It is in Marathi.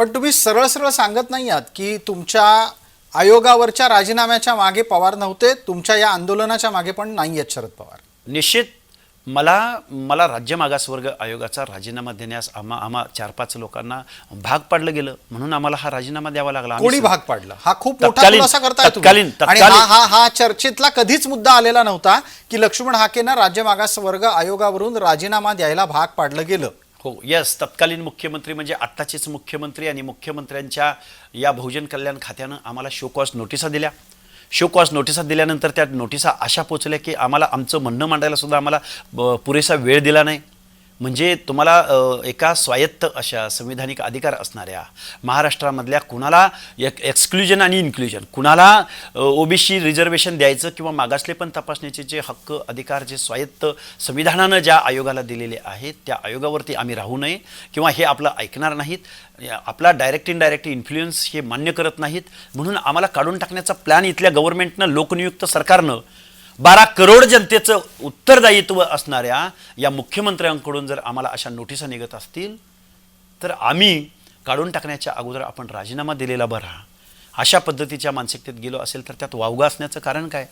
पण तुम्ही सरळ सरळ सांगत नाही आहात की तुमच्या आयोगावरच्या राजीनाम्याच्या मागे पवार नव्हते तुमच्या या आंदोलनाच्या मागे पण नाही आहेत शरद पवार. निश्चित. मला मला राज्य मागासवर्ग आयोगाचा राजीनामा देण्यास आम्हा आम्हा चार पाच लोकांना भाग पाडलं गेलं म्हणून आम्हाला हा राजीनामा द्यावा लागला. कोणी भाग पाडला? हा खूप मोठा खुलासा. तत्कालीन- आणि हा हा चर्चेतला कधीच मुद्दा आलेला नव्हता की लक्ष्मण हाकेनं राज्य मागासवर्ग आयोगावरून राजीनामा द्यायला भाग पाडलं गेलं. हो यस तत्कालीन मुख्यमंत्री म्हणजे आत्ताचेच मुख्यमंत्री आणि मुख्यमंत्र्यांच्या या बहुजन कल्याण खात्यानं आम्हाला शोकॉस नोटिसा दिल्या. शोकॉस नोटिसा दिल्यानंतर त्या नोटिसा अशा पोचल्या की आम्हाला आमचं म्हणणं मांडायला सुद्धा आम्हाला ब- पुरेसा वेळ दिला नाही. म्हणजे तुम्हाला एका स्वायत्त अशा संविधानिक अधिकार असणाऱ्या महाराष्ट्रामधल्या कुणाला एक एक्सक्लुजन आणि इन्क्लुजन कुणाला ओबीसी रिझर्वेशन द्यायचं किंवा मागासले पण तपासण्याचे जे हक्क अधिकार जे स्वायत्त संविधानानं ज्या आयोगाला दिलेले आहेत त्या आयोगावरती आम्ही राहू नये किंवा हे आपलं ऐकणार नाहीत आपला डायरेक्ट इनडायरेक्ट इन्फ्लुएन्स हे मान्य करत नाहीत म्हणून आम्हाला काढून टाकण्याचा प्लॅन इथल्या गव्हर्नमेंटनं लोकनियुक्त सरकारनं बारा करोड जनतेचं उत्तरदायित्व असणाऱ्या या मुख्यमंत्र्यांकडून जर आम्हाला अशा नोटिसा निघत असतील तर आम्ही काढून टाकण्याच्या अगोदर आपण राजीनामा दिलेला बरा. अशा पद्धतीच्या मानसिकतेत गेलो असेल तर त्यात वावगा असण्याचं कारण काय?